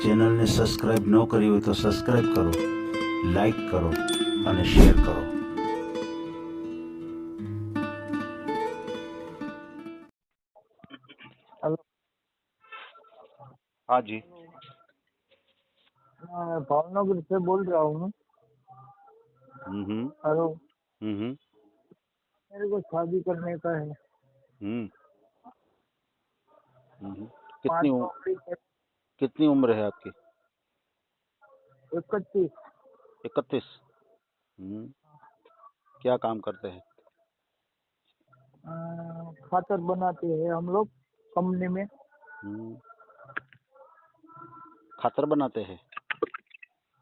ચેનલને સબસ્ક્રાઇબ ન કરી હોય તો સબસ્ક્રાઇબ કરો લાઈક કરો અને શેર કરો हेलो हाँ जी मैं भावनगर से बोल रहा हूँ हम्म हम्म हेलो हम्म मेरे को शादी करने का है हम्म हम्म। पाँच कितनी उम्र नौकरी कितनी उम्र है आपकी? इकतीस। इकतीस। हम्म। क्या काम करते हैं? खातर बनाते हैं हम लोग कंपनी में। हम्म। खातर बनाते हैं?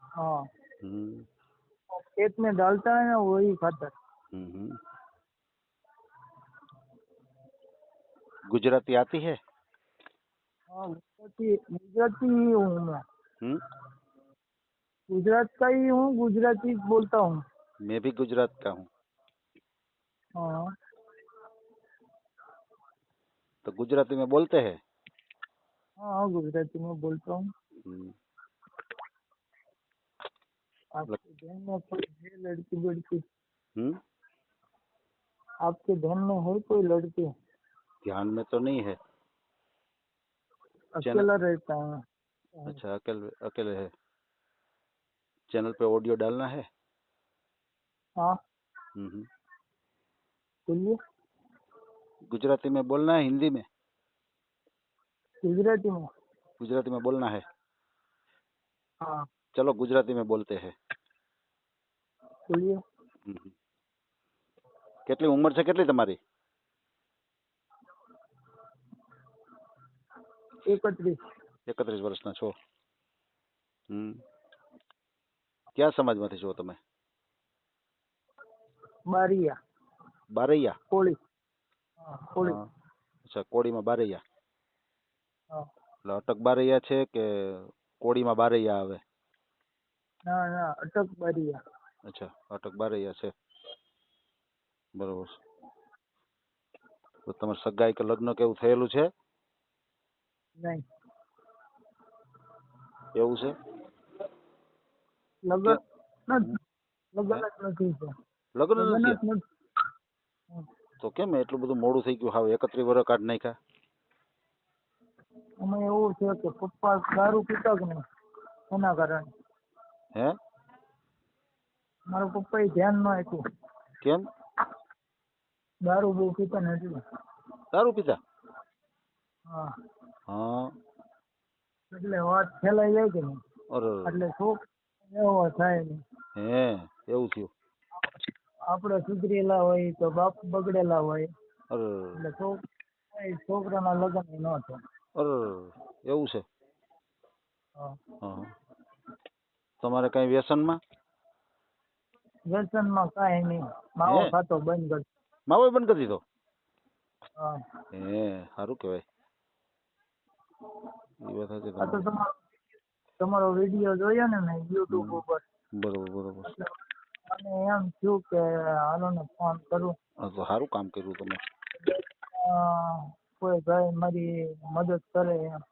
हाँ। हम्म। खेत में डालता है ना वही खातर। गुजराती आती है? हाँ। ही हूँ मैं। गुजरात का ही हूँ गुजराती बोलता हूँ। मैं भी गुजरात का हूँ। हाँ। तो गुजराती में बोलते हैं? हाँ गुजराती में बोलता हूँ। आपके ध्यान में कोई है लड़की हम्म आपके ध्यान में है कोई लड़की? ध्यान में तो नहीं है। अकेला रहता है अच्छा अकेले अकेले है चैनल पे ऑडियो डालना है हाँ हम्म हम्म। बोलिए गुजराती में बोलना है हिंदी में गुजराती में गुजराती में बोलना है हाँ चलो गुजराती में बोलते हैं બોલીએ હમ હમ. કેટલી ઉંમર છે કેટલી તમારી એકત્રીસ. એકત્રીસ વર્ષના છો. હમ. કયા સમાજમાંથી છો તમે? બારિયા. બારૈયા? કોળી. કોળી. અચ્છા કોળીમાં બારૈયા? એટલે અટક બારૈયા છે કે કોળીમાં બારૈયા આવે? ના ના અટક બારૈયા. અચ્છા અટક બારૈયા છે. બરોબર તો તમારે સગાઈ કે લગ્ન કેવું થયેલું છે? નહીં એવું છે લગન નથી લગન જ નથી છે લગ્ન લગન નથી જ નથી તો કેમ એટલું બધું મોડું થઈ ગયું હાવ એકત્રીસ વર્ષ કાઢ નાખ્યા અમે એવું છે કે પપ્પા દારૂ પીતા કે નહીં? એના કારણે. હે? મારા પપ્પાએ ધ્યાન ન આપ્યું. કેમ? દારૂ બહુ પીતા ને એટલે દારૂ પીતા? હા. હા. એટલે વાત ફેલાઈ જાય કે નહીં? એટલે શું એવો થાય નહીં. હે એવું થયું. આપણે સુધરેલા હોય તો બાપ બગડેલા હોય. એટલે છોકરા છોકરાના લગ્ન ન થાય. એવું છે? તમારે કઈ વ્યસનમાં? વ્યસનમાં કઈ નહીં. માવો ખાતો બંધ કરી માવો બંધ કરી દીધો? હે સારું કહેવાય. એ વાત સાચી આ તો તમારો. તમારો વીડિયો જોયો ને મેં યુટ્યુબ ઉપર. બરોબર બરોબર. અને એમ થયું કે હાલો ફોન કરું. હા તો સારું કામ કર્યું તમે. કોઈ ભાઈ મારી મદદ કરે એમ.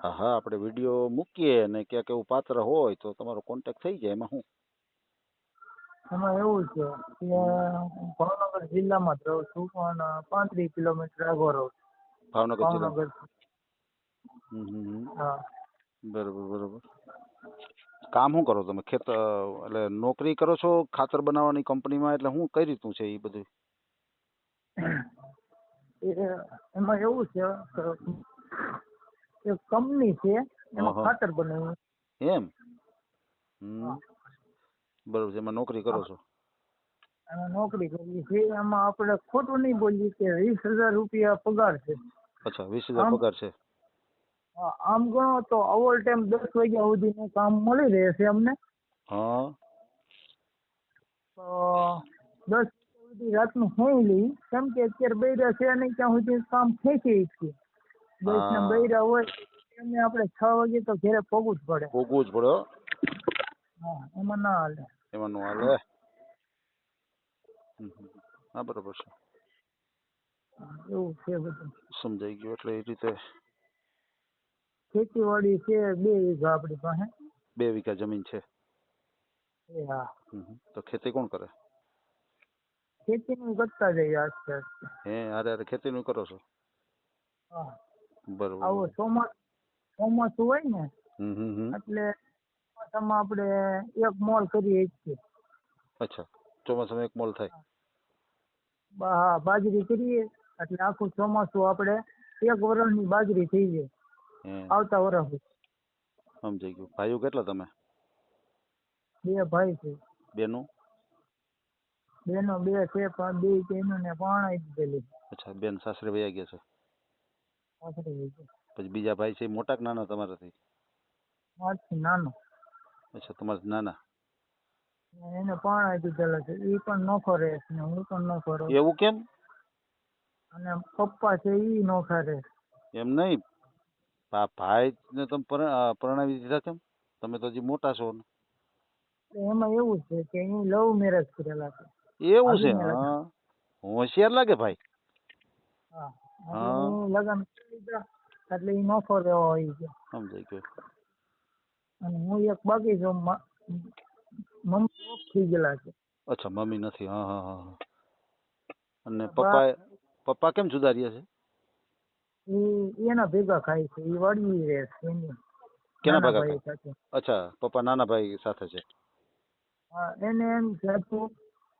હા હા આપણે વીડિયો મૂકીએ અને ક્યાંક એવું પાત્ર હોય તો તમારો કોન્ટેક્ટ થઈ જાય એમાં શું એમાં એવું છે કે હું ભાવનગર જિલ્લામાં જ રહું છું પણ પાંત્રીસ કિલોમીટર આગળ રહું છું. ભાવનગર જિલ્લા. ભાવનગર. હા બરોબર બરોબર. કામ શું કરો તમે? ખેત એટલે નોકરી કરો છો ખાતર બનાવવાની કંપનીમાં? એટલે શું કઈ રીતનું છે એ બધું? એમાં એવું છે કે કંપની છે એમાં ખાતર બનાવ્યું એમ? હમ. બરોબર છે એમાં નોકરી કરો છો? અને નોકરી કરીએ છીએ. એમાં આપણે ખોટું નહીં બોલીએ કે વીસ હજાર રૂપિયા પગાર છે. અચ્છા વીસ હજાર પગાર છે. હા, આમ ગણો તો ઓવર ટાઈમ દસ વાગ્યા સુધીનું કામ મળી રહે છે અમને. હા. તો દસ સુધી રાતનું હોઈ લઈ કેમ કે અત્યારે બૈરા છે નહીં ત્યાં સુધી કામ ખેંચી છે દસ ને હા. બૈરા હોય એમને આપણે છ વાગે તો ઘરે પગવું જ પડે. ભોગવું જ પડે હો. હા એમાં ના હાલે. એમાં નો હાલે. હમ હમ. હા બરોબર છે. એવું છે બધું. સમજાઈ ગયું એટલે એ રીતે ખેતીવાડી છે બે વીઘા આપણી પાસે. બે વીઘા જમીન છે. એ હા. હમ હમ. તો ખેતી કોણ કરે? ખેતીનું કરતા જઈએ આસ્તે આસ્તે હે અરે અરે ખેતીનું કરો છો? હા. બરોબર. આવું ચોમાસું ચોમાસું હોય ને હમ હમ હમ. એટલે ચોમાસામાં આપણે એક મોલ કરીએ છીએ. અચ્છા. ચોમાસામાં એક મોલ થાય. બા- હા બાજરી કરીએ એટલે આખું ચોમાસું આપણે એક વર્ષની બાજરી થઈ જાય. હે આવતા વર્ષ સમજાઈ ગયું. ભાઈઓ કેટલા તમે? બે ભાઈ છે. બેનું? બેનો બે છે પણ બે બહેનો ને પરણાવી દીધેલી. અચ્છા બેન સાસરે વયા ગયા છે? સાસરે વયા. પછી બીજા ભાઈ છે મોટા કે નાના તમારાથી? મારથી નાનો. અચ્છા તમારાથી નાના? એને પણ આવી દીધેલા છે. એ પણ નોખો રહે છે હું પણ નોખો રહું. એવું કેમ? અને પપ્પા છે એ નોખા રહે. એમ નહીં? ભા ભાઈ ને તમે પર- પરણાવી દીધા કેમ? તમે તો હજી મોટા છો ને. એમાં એવું છે કે એ લવ મેરેજ કરેલા છે. એવું છે? હા. હોશિયાર લાગે ભાઈ? હા. લગન એટલે એ નોખો રહેવા હોય છે સમજાઈ ગયો. અને હું એક બાકી છું મમ્મી ઓફ થઈ ગયેલા છે. અચ્છા મમ્મી નથી. હા હા હા. અને પપ્પા પપ્પા કેમ જુદા રહ્યા છે? એના ભેગા ખાય છે એ વળી રહે છે એની. કેના ભેગા ખાય? અચ્છા પપ્પા નાના ભાઈ સાથે છે. હા એને એમ હતું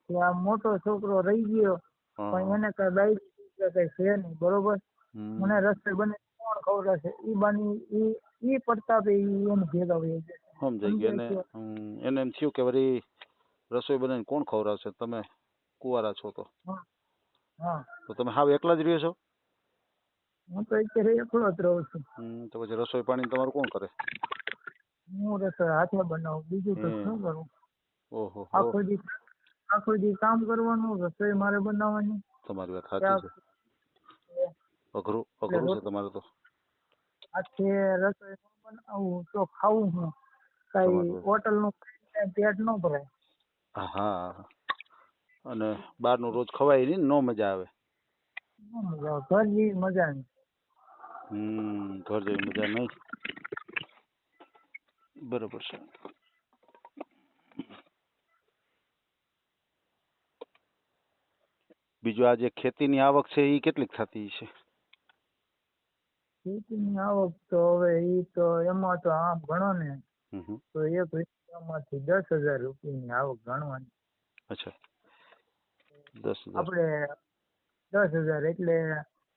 કે આ મોટો છોકરો રહી ગયો પણ એને કઈ બાઈક કઈ છે નહીં બરોબર. મને રસ્તે બને કોણ ખવડાવશે એ બાની ઈ ઈ પ્રતાપે ઈ એને ભેગા હોય છે સમજાઈ ગયા. એને એને એમ થયું કે વળી રસોઈ બનાવીને કોણ ખવડાવશે? તમે કુવારા છો તો. હા. તો તમે હાવ એકલા જ રહ્યો છો? હું તો અત્યારે એકલો જ રહું છું. હમ, તો પછી રસોઈ પાણી તમારું કોણ કરે? હું રસોઈ હાથે બનાવું બીજું તો શું કરું? ઓહો આખો દી આખો દી કામ કરવાનું રસોઈ મારે બનાવવાની. તમારી વાત સાચી છે. અઘરું અઘરું છે તમારે તો. હાથે રસોઈ ન બનાવું તો ખાવું હું. કઈ હોટલનું પેટ ન ભરાય. હા અને બહારનું રોજ ખવાય નહીં નો? મજા આવે. મજા આવે. મજા નહીં. હમ ઘર જેવી મજા નહીં બરોબર છે. બીજું આ જે ખેતીની આવક છે એ કેટલીક થતી છે ખેતીની આવક તો હવે એ તો એમાં તો આમ ગણો ને. તો એક વીઘામાંથી દસ હજાર રૂપિયાની આવક ગણવાની. અચ્છા. દસ આપડે આપણે દસ હજાર એટલે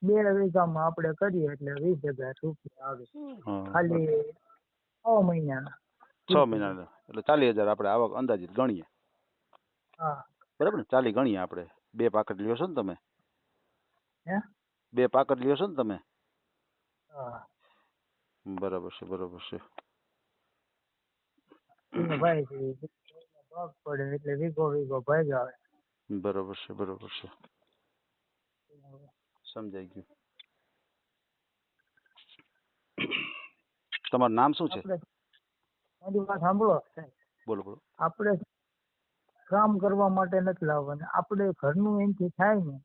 બે વીઘામાં આપણે કરીએ એટલે વીસ હજાર રૂપિયા આવે. ખાલી છ મહિનાના. છ મહિનાના એટલે ચાલીસ હજાર આપણે આવક અંદાજિત ગણીએ. હા. બરાબર ને? ચાલી ગણીએ આપણે. બે પાકટ લ્યો છો ને તમે? હે? બે પાકટ લ્યો છો ને તમે? હા. બરાબર છે બરાબર છે. ભાઈ ભાગ પડે એટલે વીઘો વીઘો ભાગ આવે. બરાબર છે બરાબર છે. સમજાઈ ગયું. તમારું નામ શું છે? મારી વાત સાંભળો બોલો બોલો. આપણે કામ કરવા માટે નથી લાવવાનું. આપણે ઘરનું એમથી થાય ને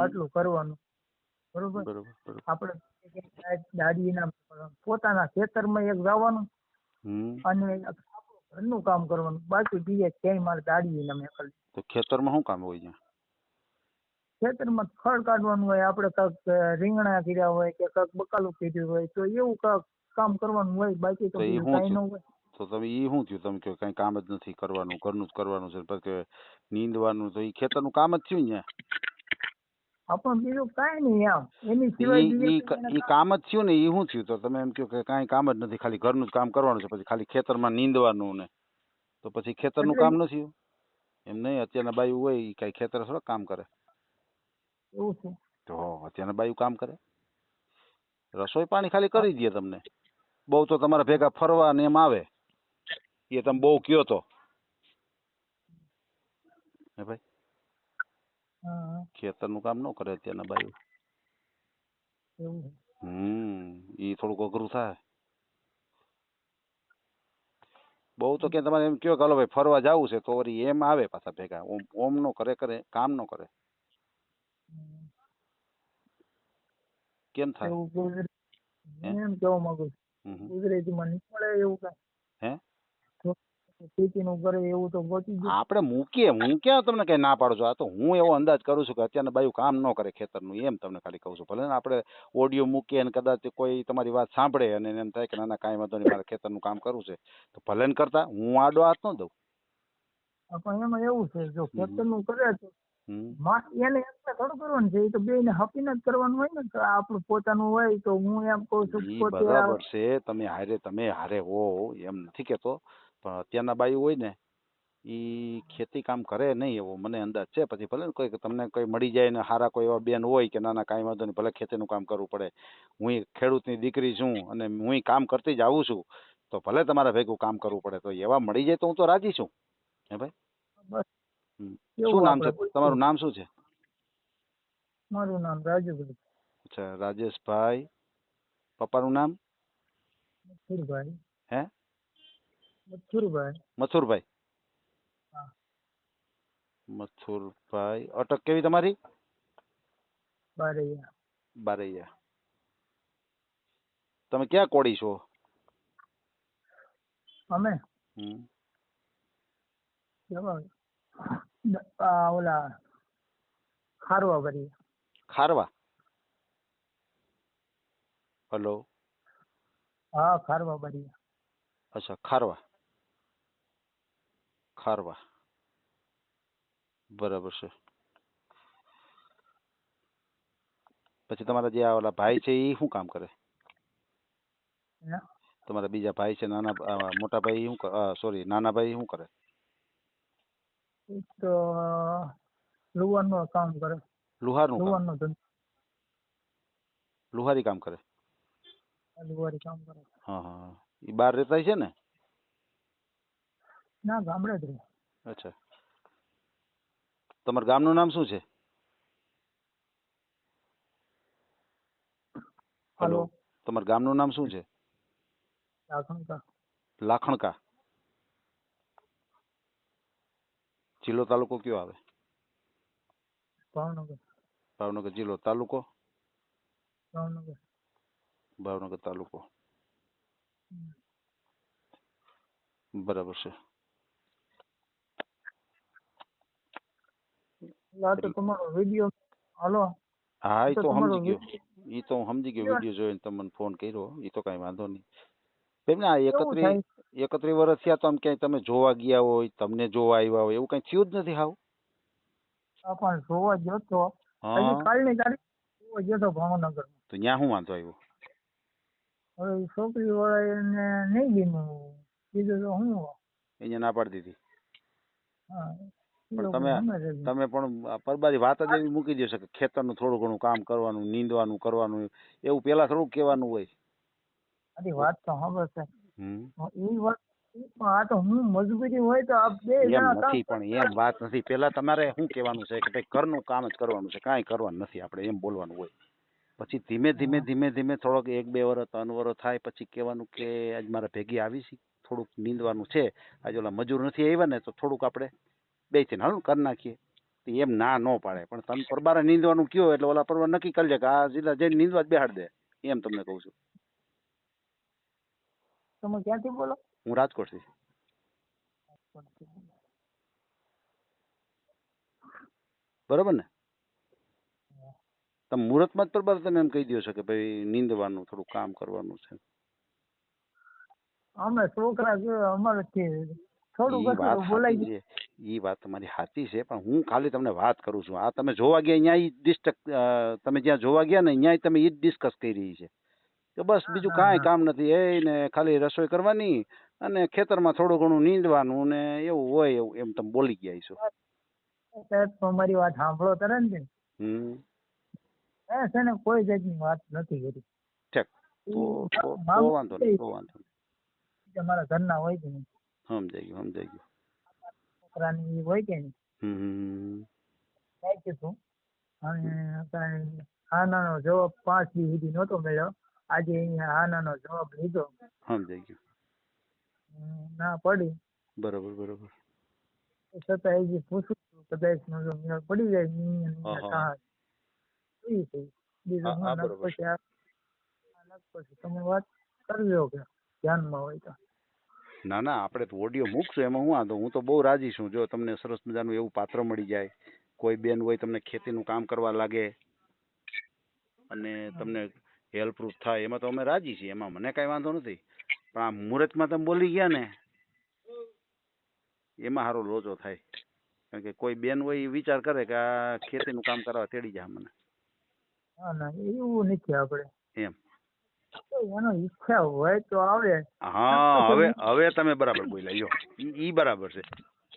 આટલું કરવાનું. બરોબર? આપણે દાડીના પોતાના ખેતરમાં એક જવાનું અને ઘરનું કામ કરવાનું. બાકી બીજે ક્યાંય મારે દાડીએ ના મેં તો ખેતરમાં શું કામ હોય ત્યાં ખેતરમાં ખડ કાઢવાનું હોય આપણે કાંક રીંગણા કર્યા હોય કે કાંક બકાલું કર્યું હોય તો એવું કાંક કામ કરવાનું હોય બાકી તો કાંઈ ન હોય. તો તમે એ શું થયું? તમે કહો કઈ કામ જ નથી કરવાનું ઘરનું જ કરવાનું છે પછી નીંદવાનું તો એ ખેતરનું કામ જ થયું ને આપણ બીજું કાંઈ નહીં આમ. એની સિવાય ઈ કામ જ થયું ને એ શું થયું? તો તમે એમ કહો કે કાંઈ કામ જ નથી ખાલી ઘરનું જ કામ કરવાનું છે પછી ખાલી ખેતરમાં નીંદવાનું ને. તો પછી ખેતરનું કામ ન થયું? એમ નહીં અત્યારના બાયું હોય એ કાંઈ ખેતર થોડા કામ કરે. એવું છે. તો અત્યારના બાયું કામ કરે. રસોઈ પાણી ખાલી કરી દે તમને. બહુ તો તમારા ભેગા ફરવા ને એમ આવે. એ તમે બહુ કયો તો. હે ભાઈ? ખેતરનું કામ ન કરે અત્યારના બાયું. હમ એ થોડુંક અઘરું થાય. બહુ તો કે તમારે એમ કયો કે હાલો ભાઈ ફરવા જવું છે તો વળી એમ આવે પાછા ભેગા. ઓમ ઓમ નો કરે કરે કામ નો કરે. કેમ થાય? એવું કોઈ એમ કેવા માંગુ છું. ગુજરાતીમાં નીકળે એવું કાંઈ? હે? ખેતીનું કરે એવું તો ગોતી દો આપણે મૂકીએ. હું ક્યાં તમને કઈ ના પાડું છું? આ તો હું એવો અંદાજ કરું છું કે અત્યારના બાયું કામ ન કરે ખેતરનું એમ તમને ખાલી કહું છું. ભલે ને આપણે ઓડિયો મૂકીએ અને કદાચ કોઈ તમારી વાત સાંભળે અને એમ થાય કે ના ના કાંઈ વાંધો નહીં મારે ખેતરનું કામ કરવું છે. તો ભલે ને કરતા હું આડો હાથ ન દઉં. પણ એમાં એવું છે જો ખેતરનું કરે તો એને એકલા થોડું કરવાનું છે એ તો બેયને હપીને જ કરવાનું હોય ને કે આપણું પોતાનું હોય તો હું એમ કહું છું પોતે બરાબર છે તમે હારે તમે હારે હો એમ નથી કેતો પણ અત્યારના બાઈ હોય ને ઈ ખેતી કામ કરે નહીં એવો મને અંદાજ છે પછી ભલે કોઈ તમને કોઈ મળી જાય ને હારા કોઈ એવા બેન હોય કે નાના કાંઈ વાંધો નહીં ભલે ખેતીનું કામ કરવું પડે હું ખેડૂતની દીકરી છું અને હું કામ કરતી જ આવું છું તો ભલે તમારે ભેગું કામ કરવું પડે તો એવા મળી જાય તો હું તો રાજી છું હે ભાઈ? બસ. શું નામ છે? આપણે તમારું નામ શું છે? મારું નામ રાજુભાઈ અચ્છા રાજેશભાઈ. પપ્પાનું નામ? મથુરભાઈ. હે? મથુરભાઈ. મથુરભાઈ. હા. મથુરભાઈ. અટક કેવી તમારી? બારૈયા. બારૈયા. તમે ક્યાં કોળી છો? અમે? હમ. આ ઓલા ખારવા ભરી ખારવા? હલો? હા ખારવા ભરી અચ્છા ખારવા. ખારવા. બરાબર છે. પછી તમારા જે આ ઓલા ભાઈ છે એ શું કામ કરે? તમારા બીજા ભાઈ છે નાના મોટા ભાઈ શું સોરી નાના ભાઈ શું કરે? એક તો લુવાનું કામ કરે. લુહારનું લુહારનું ધંધો. લુહારી કામ કરે? લુહારી કામ કરે. હા હા એ બહાર રહેતા છે ને? ના ગામડે જ રહે. અચ્છા. તમારા ગામનું નામ શું છે? હેલો. તમારા ગામનું નામ શું છે? લાખણકા. લાખણકા. જિલ્લો તાલુકો કયો આવે? ભાવનગર. ભાવનગર જિલ્લો તાલુકો? ભાવનગર. ભાવનગર તાલુકો. બરાબર છે. તમારો વીડિયો હાલો. હા એ તો તો સમજી ગયો. એ તો હું સમજી ગયો વીડિયો જોઈને તમને ફોન કર્યો. એ તો કાંઈ વાંધો નહીં. એમને આ એકત્રી એકત્રી વર્ષ થયા તો આમ ક્યાંય તમે જોવા ગયા હોય તમને જોવા આવ્યા હોય એવું કઈ થયું જ નથી હાવ? પણ જોવા ગયો તો. હજી કાલની તારીખ જોવા જતો ભાવનગર તો ત્યાં શું વાંધો આવ્યો? હવે છોકરી વાળા એને નહીં ગમ્યું. કીધું તો હું. એને ના પાડી દીધી. પણ તમે તમે પણ પરબારી વાત જ એવી મૂકી દેશો કે ખેતરનું થોડું ઘણું કામ કરવાનું નીંદવાનું કરવાનું એવું પેલા થોડુંક કહેવાનું હોય. આની વાત તો ખબર છે એ વાત આ તો હું મજબૂરી હોય તો આપ બે નથી પણ એમ વાત નથી. પેલા તમારે શું કહેવાનું છે કે ભાઈ ઘરનું કામ જ કરવાનું છે કાંઈ કરવાનું નથી આપણે એમ બોલવાનું હોય. પછી ધીમે ધીમે ધીમે ધીમે થોડોક એક બે વર્ષ ત્રણ વર્ષ થાય પછી કહેવાનું કે આજ મારે ભેગી આવી છે થોડુંક નીંદવાનું છે. આજે ઓલા મજૂર નથી આવ્યા ને તો થોડુંક આપણે બે થઈને હાલ કરી નાખીએ. તો એમ ના ન પાડે. પણ તમે પરબારે નીંદવાનું કયો એટલે ઓલા પરબાર નક્કી કરી લે કે આ જિલ્લા જઈને નીંદવા જ બેહાડ દે. એમ તમને કહું છું. તમે ક્યાંથી બોલો? હું રાજકોટથી. બરોબર ને? તમે મુહૂર્તમાં જ પર તમે એમ કહી દો છો કે ભાઈ નીંદવાનું થોડું કામ કરવાનું છે. અમે છોકરા અમારે એ વાત બોલાઈ સાચી છે. ઈ વાત તમારી સાચી છે પણ હું ખાલી તમને વાત કરું છું. આ તમે જોવા ગયા અહીંયા ડિસ્ટક તમે જ્યાં જોવા ગયા ને અહીંયા તમે એ જ ડિસ્કસ કરી રહી છે. કે બસ બીજું કાંઈ કામ નથી એ ને ખાલી રસોઈ કરવાની અને ખેતરમાં થોડું ઘણું નીંદવાનું ને એવું હોય એવું એમ તમે બોલી ગયા છો. તમારી વાત સાંભળો તરત ને હમ. એ છે ને કોઈ જાતની વાત નથી કરી. ઠીક તો વાંધો નહીં તો વાંધો નહીં. તમારા મારા ઘરના હોય કે નહીં. સમજાઈ ગયું સમજાઈ ગયું. છોકરાની હોય કે નહીં. હમ કઈ કીધું અને આ નાનો જવાબ પાંચ દી સુધી નહોતો મળ્યો. આજે અહીંયા હા નાનો જવાબ લીધો. સમજાઈ ગયું. ના પડી. બરોબર બરોબર. છતાં હજી પૂછું છું કદાચ નજો મેળ પડી જાય ની અહીંયા બીજું પછી તમે વાત કરજો કે ધ્યાનમાં હોય તો. ના ના આપણે તો ઓડિયો મૂકશું એમાં હું વાંધો હું તો બહુ રાજી છું. જો તમને સરસ મજાનું એવું પાત્ર મળી જાય કોઈ બેન હોય તમને ખેતીનું કામ કરવા લાગે અને તમને હેલ્પરૂપ થાય એમાં તો અમે રાજી છીએ એમાં મને કાંઈ વાંધો નથી. પણ આ મુહૂર્તમાં તમે બોલી ગયા ને એમાં સારો લોચો થાય. કારણ કે કોઈ બેન હોય એ વિચાર કરે કે આ ખેતીનું કામ કરવા તેડી જાય મને. ના ના એવું નથી આપણે. એમ. એનો ઈચ્છા હોય તો આવે. હા હવે હવે તમે બરાબર બોલ્યા ઈ બરાબર છે.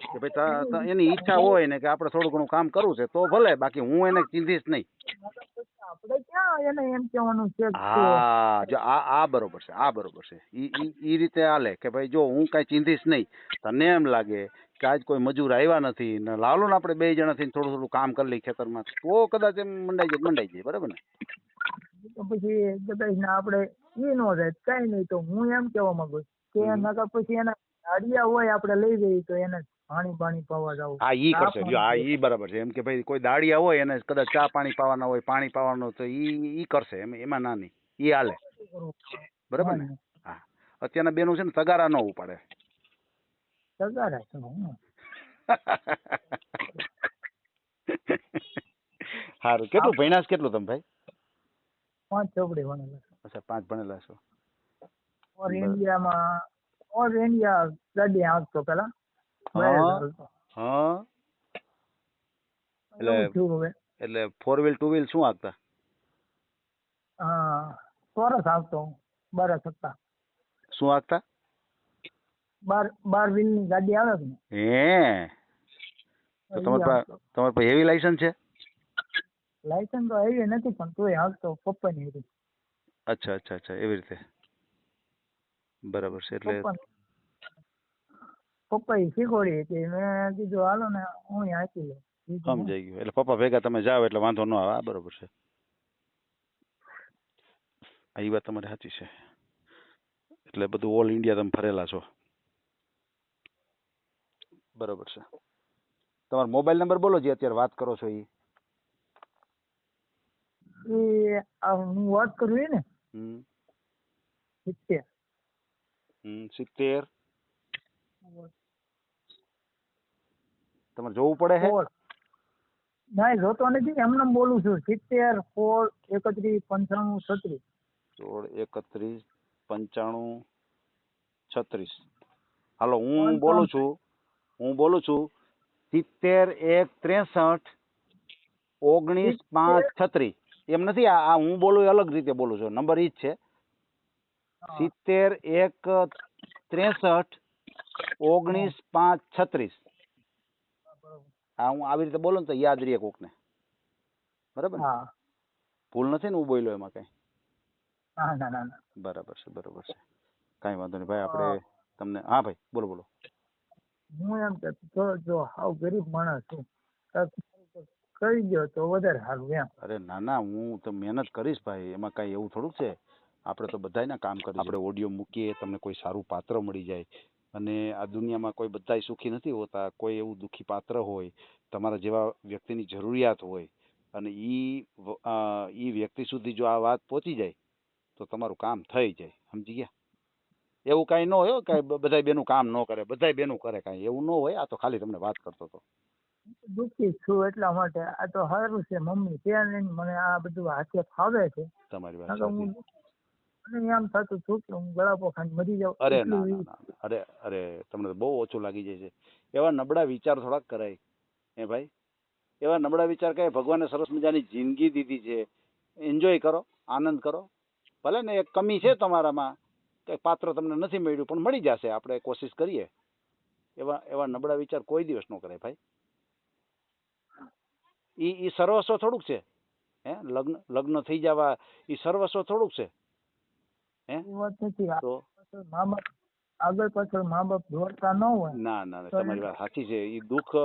કે ભાઈ એની ઈચ્છા હોય ને કે આપણે થોડું ઘણું કામ કરવું છે તો ભલે બાકી હું એને ચીંધીશ નહીં. આપણે ક્યાં એને એમ કહેવાનું છે કે હા જો આ આ બરોબર છે આ બરોબર છે. ઈ ઈ ઈ રીતે હાલે કે ભાઈ જો હું કાંઈ ચીંધીશ નહીં તને એમ લાગે કે આજ કોઈ મજૂર આવ્યા નથી ને લાલો ને આપણે બે જણા થઈને થોડું થોડું કામ કરી લઈએ ખેતરમાં તો કદાચ એમ મંડાઈ જાય મંડાઈ જાય બરાબર ને? પછી કદાચ આપણે એ નો રહે કઈ નહીં તો હું એમ કહેવા માંગુ કે નકર પછી એના હોય આપણે લઈ જઈએ તો એને પાણી પાણી પાવા જાવ. હા ઈ કરશે જો આ પાણી ઈ બરાબર છે. એમ કે ભાઈ કોઈ દાડિયા હોય એને કદાચ ચા પાણી પાવાના હોય પાણી પાવાનું તો ઈ ઈ કરશે. એમ એમાં ના નહીં. ઈ હાલે. બરાબર ને? હા, અત્યારના બેનું છે ને તગારા ન ઉપાડે. તગારા સારું કેટલું ભણ્યા કેટલું તમે ભાઈ? પાંચ ચોપડી ભણેલા અચ્છા પાંચ ભણેલા છો. ઓર. ઇન્ડિયામાં ઓલ ઇન્ડિયા ગાડી આવતો પેલા. હા. હા. એટલે- થયું હવે? એટલે ફોર વ્હીલ ટુ વ્હીલ શું હાંકતા? હા ચોરસ હાંકતો બાર સત્તા શું હાંકતા? બાર બાર વ્હીલની ગાડી આવે છે ને? હે? તો તમારે હાંકતો. પા- તમારે પાસે હેવી લાયસન્સ છે? લાયસન્સ તો આવી નથી પણ તોય હાંકતો પપ્પાની હતી અચ્છા અચ્છા અચ્છા એવી રીતે. બરાબર છે એટલે પપ્પા પપ્પાએ શીખવાડી હતી મેં કીધું હાલો ને હું હાંકી લઉં. સમજાઈ ગયું. એટલે પપ્પા ભેગા તમે જાઓ એટલે વાંધો ન આવે. આ બરોબર છે. આ વાત તમારી સાચી છે. એટલે બધું ઓલ ઇન્ડિયા તમે ફરેલા છો. બરોબર છે. તમારો મોબાઈલ નંબર બોલો જે અત્યારે વાત કરો છો એ હું વાત કરું એ ને સિત્તેર. સિત્તેર. તમારે જોવું પડે હે? ના જોતો નથી. એમને બોલું છું. સિત્તેર ફોર એકત્રીસ પંચાણું છત્રીસ. સોળ એકત્રીસ પંચાણું છત્રીસ. હાલો હું બોલું છું. હું બોલું છું. સિત્તેર એક ત્રેસઠ ઓગણીસ પાંચ છત્રીસ. એમ નથી આ હું બોલું અલગ રીતે બોલું છું. નંબર ઈ જ છે. સિત્તેર એક ત્રેસઠ ઓગણીસ પાંચ છત્રીસ. હા હું આવી રીતે બોલું ને તો યાદ રહે કોકને. બરાબર ને? હા. ભૂલ નથી ને હું બોલ્યો એમાં કઈ? ના ના ના ના. બરાબર છે બરાબર છે. કાંઈ વાંધો નહીં. ભાઈ આપણે તમને હા ભાઈ બોલો બોલો. હું એમ કે તો જો હાવ ગરીબ માણસ છું કાંઈક કરી દો તો વધારે સારું એમ. અરે ના ના હું તો મહેનત કરીશ ભાઈ. એમાં કાંઈ એવું થોડુંક છે. આપણે તો બધાયના કામ કરીએ આપણે ઓડિયો મૂકીએ તમને કોઈ સારું પાત્ર મળી જાય. અને આ દુનિયામાં કોઈ બધાય સુખી નથી હોતા કોઈ એવું દુઃખી પાત્ર હોય તમારા જેવા વ્યક્તિની જરૂરિયાત હોય અને એ વ્યક્તિ સુધી જો આ વાત પહોંચી જાય તો તમારું કામ થઈ જાય સમજી ગયા? એવું કાંઈ ન હોય કાંઈ બધાય બેનું કામ ન કરે બધાય બેનું કરે કાંઈ એવું ન હોય? આ તો ખાલી તમને વાત કરતો હતો. દુઃખી છું એટલા માટે આ તો સારું છે મમ્મી ત્યાં મને આ બધું હાથે ફાવે છે. તમારી વાત હું મને એમ થતું હતું કે હું ગળાપો ખાઈને મરી જાઉં. અરે ના ના ના ના. અરે અરે તમને બહુ ઓછું લાગી જાય છે એવા નબળા વિચાર થોડાક કરાય. હે ભાઈ? એવા નબળા વિચાર કહે ભગવાને સરસ મજાની જિંદગી દીધી છે. એન્જોય કરો આનંદ કરો. ભલે ને એક કમી છે તમારામાં કે પાત્ર તમને નથી મળ્યું પણ મળી જશે. આપણે કોશિશ કરીએ. એવા એવા નબળા વિચાર કોઈ દિવસ ન કરે ભાઈ. ઈ ઈ સર્વસ્વ થોડુંક છે. હે? લગ્ન લગ્ન થઈ જવા ઈ સર્વસ્વ થોડુંક છે. હે? એ વાત નથી આ તો પાછળ મા બાપ આગળ પાછળ મા બાપ દોડતા ન હોય. ના ના, તમારી વાત સાચી છે. એ દુઃખ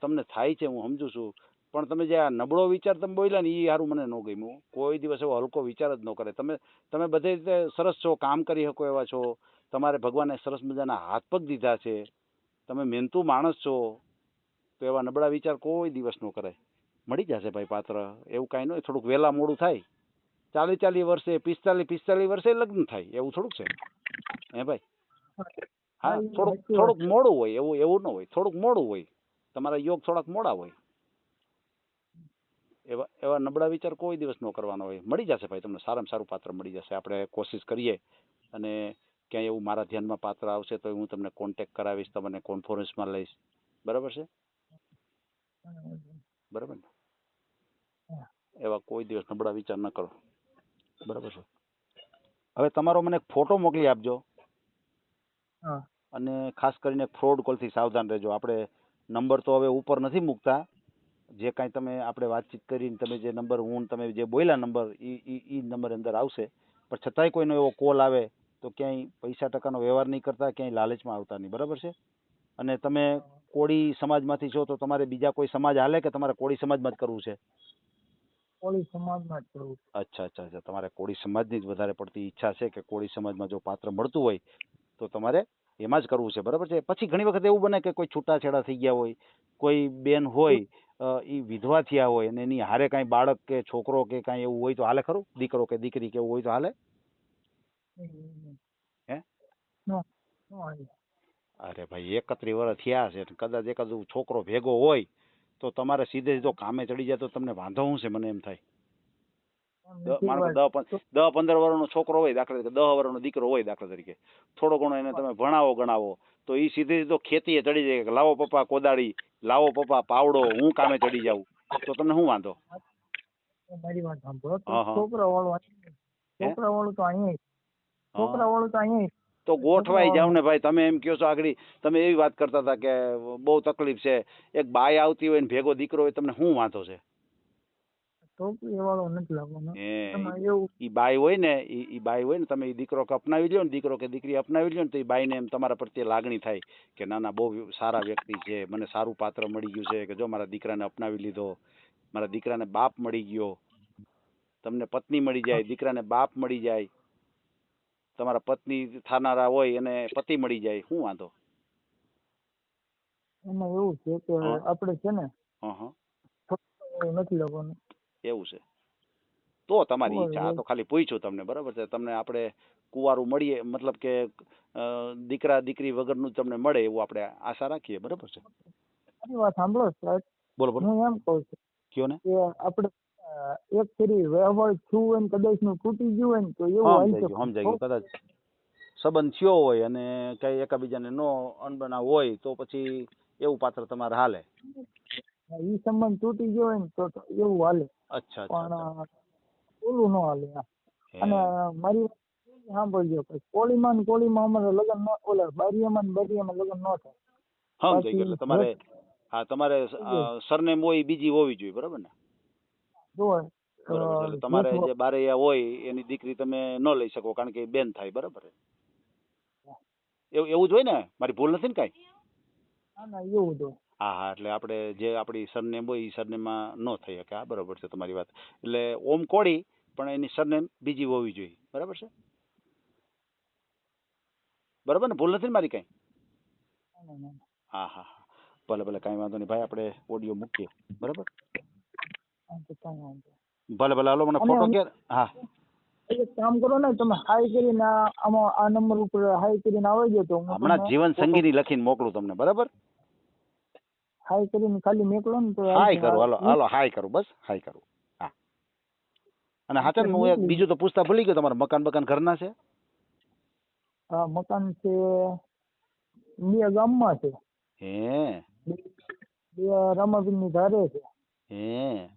તમને થાય છે હું સમજુ છું. પણ તમે જે આ નબળો વિચાર તમે બોલ્યા ને એ સારું મને ન ગમ્યું. કોઈ દિવસ એવો હલકો વિચાર જ ન કરે. તમે તમે બધે રીતે સરસ છો કામ કરી શકો એવા છો. તમારે ભગવાને સરસ મજાના હાથ પગ દીધા છે. તમે મહેનતુ માણસ છો. તો એવા નબળા વિચાર કોઈ દિવસ ન કરે. મળી જશે ભાઈ પાત્ર. એવું કાંઈ નહીં થોડુંક વહેલા મોડું થાય. ચાલી ચાલી વર્ષે પિસ્તાલીસ પિસ્તાલીસ વર્ષે લગ્ન થાય એવું થોડુંક છે. હે ભાઈ? હા થોડુંક થોડુંક મોડું હોય એવું એવું ન હોય થોડુંક મોડું હોય. તમારા યોગ થોડાક મોડા હોય. એવા એવા નબળા વિચાર કોઈ દિવસ ન કરવાનો હોય. મળી જશે ભાઈ તમને સારામાં સારું પાત્ર મળી જશે. આપણે કોશિશ કરીએ અને ક્યાંય એવું મારા ધ્યાનમાં પાત્ર આવશે તો હું તમને કોન્ટેક્ટ કરાવીશ તમને કોન્ફરન્સમાં લઈશ. બરાબર છે? બરાબર ને? એવા કોઈ દિવસ નબળા વિચાર ન કરો. બરાબર છે. હવે તમારો મને એક ફોટો મોકલી આપજો. હા. અને ખાસ કરીને ફ્રોડ કોલથી સાવધાન રહેજો. આપણે નંબર તો હવે ઉપર નથી મૂકતા. જે કાંઈ તમે આપણે વાતચીત કરીને તમે જે નંબર હું ને તમે જે બોલ્યા નંબર એ ઈ ઈ નંબર અંદર આવશે. પણ છતાંય કોઈનો એવો કોલ આવે તો ક્યાંય પૈસા ટકાનો વ્યવહાર નહીં કરતા ક્યાંય લાલચમાં આવતા નહીં. બરાબર છે? અને તમે કોળી સમાજમાંથી છો તો તમારે બીજા કોઈ સમાજ હાલે કે તમારે કોળી સમાજમાં જ કરવું છે? કોળી સમાજમાં જ કરવું અચ્છા અચ્છા અચ્છા. તમારે કોળી સમાજની જ વધારે પડતી ઈચ્છા છે કે કોળી સમાજમાં જો પાત્ર મળતું હોય તો તમારે એમાં જ કરવું છે. બરાબર છે? પછી ઘણી વખત એવું બને કે કોઈ છૂટાછેડા થઈ ગયા હોય કોઈ બેન હોય એ વિધવા થયા હોય અને એની હારે કાંઈ બાળક કે છોકરો કે કાંઈ એવું હોય તો હાલે ખરું? દીકરો કે દીકરી કે એવું હોય તો હાલે? હે? અરે ભાઈ એકત્રી વર્ષ થયા છે કદાચ એકાદ છોકરો ભેગો હોય તો તમારે સીધે સીધો કામે ચડી જાય તો તમને વાંધો શું છે? મને એમ થાય. માનો. દસ પંદર વર્ષનો છોકરો હોય દાખલા તરીકે દહ વર્ષનો દીકરો હોય દાખલા તરીકે થોડો ઘણો એને તમે ભણાવો ગણાવો તો એ સીધે સીધો ખેતીએ ચડી જાય કે લાવો પપ્પા કોદાળી લાવો પપ્પા પાવડો હું કામે ચડી જાઉં તો તમને શું વાંધો? મારી વાત સાંભળો. છોકરા વાળું છોકરા વાળું તો અહીંયા છોકરા વાળું તો અહીંયા તો ગોઠવાઈ જાવ ને ભાઈ તમે એમ કહો છો આગળ તમે એવી વાત કરતા હતા કે બહુ તકલીફ છે એક બાય આવતી હોય ને ભેગો દીકરો હોય તમને શું વાંધો છે? છોકરી વાળો નથી લાવવાનો એ એમાં એવું ઈ બાઈ હોય ને ઈ ઈ બાઈ હોય ને તમે ઈ દીકરો કે અપનાવી લ્યો ને દીકરો કે દીકરી અપનાવી લ્યો ને તો ઈ બાઈને એમ તમારા પ્રત્યે લાગણી થાય કે ના ના બહુ સારા વ્યક્તિ છે મને સારું પાત્ર મળી ગયું છે કે જો મારા દીકરાને અપનાવી લીધો મારા દીકરાને બાપ મળી ગયો તમને પત્ની મળી જાય દીકરાને બાપ મળી જાય તમારા પત્ની થાનારા હોય અને પતિ મળી જાય શું વાંધો? એમાં એવું છે કે આપણે છે ને નથી લગવાનું એવું છે. તો તમારી ઈચ્છા તો ખાલી પૂછ્યું તમને બરાબર છે? તમને આપણે કુંવારું મળીએ મતલબ કે દીકરા દીકરી વગરનું તમને મળે એવું આપણે આશા રાખીએ બરાબર છે? વાત સાંભળો સાહેબ. બોલો બોલો. હું એમ કહું છું કયો ને? કે આપણે એક ફેરી વહેવળ થયું એમ કદાચનું તૂટી ગયું હોય ને તો એવું આવી શકે સમજાઈ ગયું કદાચ સંબંધ થયો હોય અને કઈ એકાબીજાને નો અનબના હોય તો પછી એવું પાત્ર તમારે હાલે? ઈ સંબંધ તૂટી ગયો હોય ને તો એવું હાલે. અચ્છા. પણ ઓલું નો હાલે અને મારી સાંભળજો કોળીમાં ને કોળીમાં અમારે લગ્ન નો ઓલા બારીયામાં ને બારીયામાં લગ્ન નો થાય. ગયું એટલે તમારે હા તમારે સરનેમ હોય બીજી હોવી જોઈએ બરાબર ને? બરાબર. છે તમારે જે બારૈયા હોય એની દીકરી તમે ન લઈ શકો કારણ કે એ બેન થાય બરાબર? એવું એવું જ હોય ને? મારી ભૂલ નથી ને કાંઈ? ના ના એવું તો હા હા એટલે આપણે જે આપણી સરનેમ હોય એ સરનેમમાં ન થઈ શકે. હા બરાબર છે તમારી વાત. એટલે ઓમ કોળી પણ એની સરનેમ બીજી હોવી જોઈએ. બરાબર છે? બરાબર ને? ભૂલ નથી ને મારી કાંઈ. હા હા. ભલે ભલે કાંઈ વાંધો નહીં. ભાઈ આપણે ઓડિયો મૂકીએ. બરાબર. ભલે ભલે હાલો મને ફોટો કે હા. એક કામ કરો ને તમે હાઈ કરીને આમાં આ નંબર ઉપર હાઈ કરીને આવી જાઓ તો હમણાં જીવન સંગીની લખીને મોકલું તમને બરાબર? હાઈ કરીને ખાલી મોકલો ને તો હાઈ કરું હાલો હાલો હાઈ કરું બસ હાઈ કરું હા. અને હાચર હું એક બીજું તો પૂછતા ભૂલી ગયો તમારા મકાન બકાન ઘરના છે? હા મકાન છે બે ગામમાં છે. હે. બે રામાપીરની ધારે છે. હે.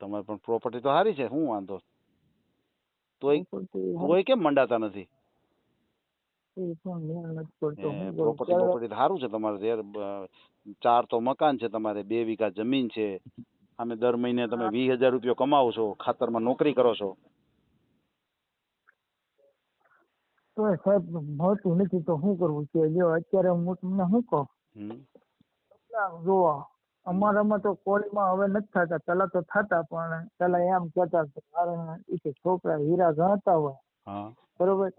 તમારે પણ પ્રોપર્ટી તો સારી છે શું વાંધો. તોય તોય કેમ મંડાતા નથી? પ્રોપર્ટી પ્રોપર્ટી સારું છે તમારે યાર ચાર તો મકાન છે તમારે બે વીઘા જમીન છે. અમે દર મહિને તમે વીસ હજાર રૂપિયા કમાવો છો ખાતરમાં નોકરી કરો છો. તો સાહેબ મળતું નથી તો શું કરવું? છે જો અત્યારે હું તમને શું કહું? હમ. અમારામાં તો કોળીમાં હવે નથી થતા પેલા તો થતા પણ પેલા એમ કહેતા કે કારણ કે છોકરા હીરા ગણતા હોય. બરોબર?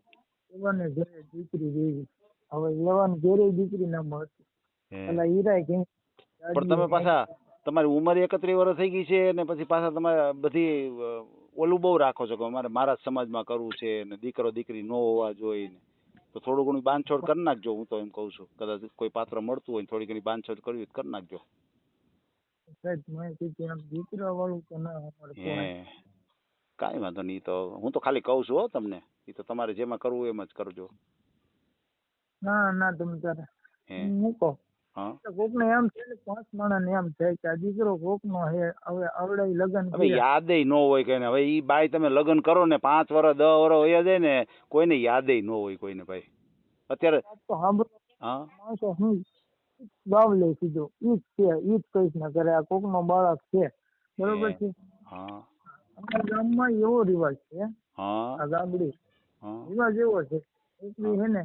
એવાને ઘરે દીકરી જેવી. હવે એવાને ઘરે દીકરી ના મળતી. પેલા હીરા કે પણ તમે પાછા તમારી ઉંમર એકત્રીસ વર્ષ થઈ ગઈ છે ને પછી પાછા તમારે બધી ઓલું બહુ રાખો છો કે અમારે મારા જ સમાજમાં કરવું છે ને દીકરો દીકરી ન હોવા જોઈએ તો થોડું ઘણું બાંધછોડ કરી નાખજો હું તો એમ કહું છું. કદાચ કોઈ પાત્ર મળતું હોય થોડી ઘણી બાંધછોડ કરવી કરી નાખજો. દીકરા વાળું તો ના હે કોઈ. કાંઈ વાંધો નહીં તો હું તો ખાલી કહું છું હો તમને એ તો તમારે જેમાં કરવું હોય એમ જ કરજો. ના ના તમે તારે હે. મૂકો કોક ને એમ છે ને પાંચ માણસ ને એમ થાય કે આ દીકરો કોક નો હે હવે આવડે ઈ હવે યાદેય ન હોય કઈને હવે ઈ તમે લગ્ન કરો ને પાંચ વર્ષ દસ વર્ષ વયા જાય ને કોઈને યાદેય ન હોય કોઈને ભાઈ. અત્યારે હા. માણસો હું બાવલે ઈ જ છે ઈ જ ને કરે આ કોક નો બાળક છે. બરોબર છે? અમારા ગામમાં એવો રિવાજ છે આ ગામડી. રિવાજ એવો છે છોકરી હે ને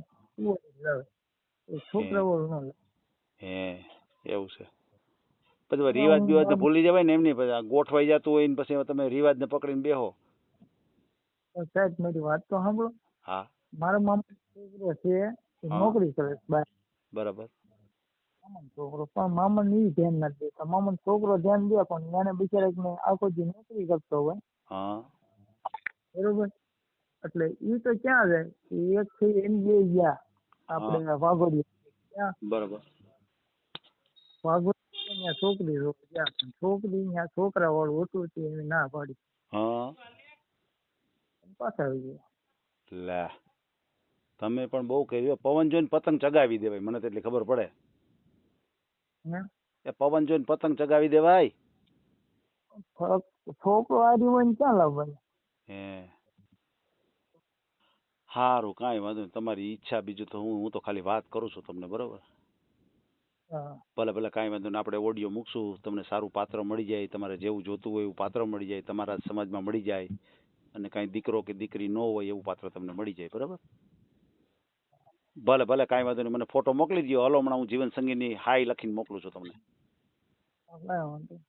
છોકરાઓ ન હે એવું છે. પછી રિવાજ બિવાજ ભૂલી જવાય ને એમ નહીં પછી ગોઠવાઈ જતું હોય ને પછી તમે રિવાજ ને પકડીને બેહો. સાહેબ મારી વાત તો સાંભળો. હા. મારા મામા છોકરો છે નોકરી કરે બરાબર. મામાનો છોકરો. પણ મામા ની ધ્યાન નથી દેતા મામાન છોકરો ધ્યાન દે પણ એને બિચારા આખો દી નોકરી કરતો હોય. હા. બરોબર? એટલે ઈ તો ક્યાં જાય? એક છે એમ બે ગયા. આપણે વાઘોડી ત્યાં બરાબર. વાઘોડી ત્યાં છોકરી ગયા. છોકરી ત્યાં છોકરા વાળું હતું તે એની ના પાડી. હા. પાછા આવી ગયા. લે. તમે પણ બહુ કર્યું પવન જોઈને પતંગ ચગાવી દેવાય મને તો એટલી ખબર પડે. એ પવન જોઈને પતંગ ચગાવી દેવાય. છોકરો રહ્યો હોય ને ક્યાં લાવવાનો? હે. સારું કાંઈ વાંધો નહીં. તમારી ઈચ્છા બીજું તો હું હું તો ખાલી વાત કરું છું તમને બરોબર? ભલે ભલે કાંઈ વાંધો નહીં. આપણે ઓડિયો મૂકશું તમને સારું પાત્ર મળી જાય તમારે જેવું જોતું હોય એવું પાત્ર મળી જાય તમારા સમાજમાં મળી જાય અને કાંઈ દીકરો કે દીકરી ન હોય એવું પાત્ર તમને મળી જાય બરાબર? ભલે ભલે કાંઈ વાંધો નહીં. મને ફોટો મોકલી દો હલો હમણાં હું જીવન સંગીતની હાય લખીને મોકલું છું તમને.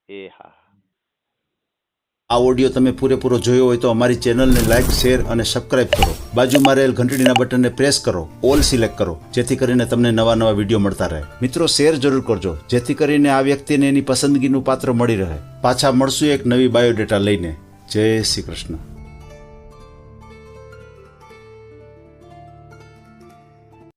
એ હા. આ ઓડિયો તમે પૂરેપૂરો જોયો હોય તો અમારી ચેનલને લાઈક શેર અને સબસ્ક્રાઇબ કરો. બાજુમાં રહેલ ઘંટડીના બટનને પ્રેસ કરો. ઓલ સિલેક્ટ કરો. જેથી કરીને તમને નવા નવા વીડિયો મળતા રહે. મિત્રો શેર જરૂર કરજો. જેથી કરીને આ વ્યક્તિને એની પસંદગીનું પાત્ર મળી રહે. પાછા મળશું એક નવી બાયોડેટા લઈને. જય શ્રી કૃષ્ણ.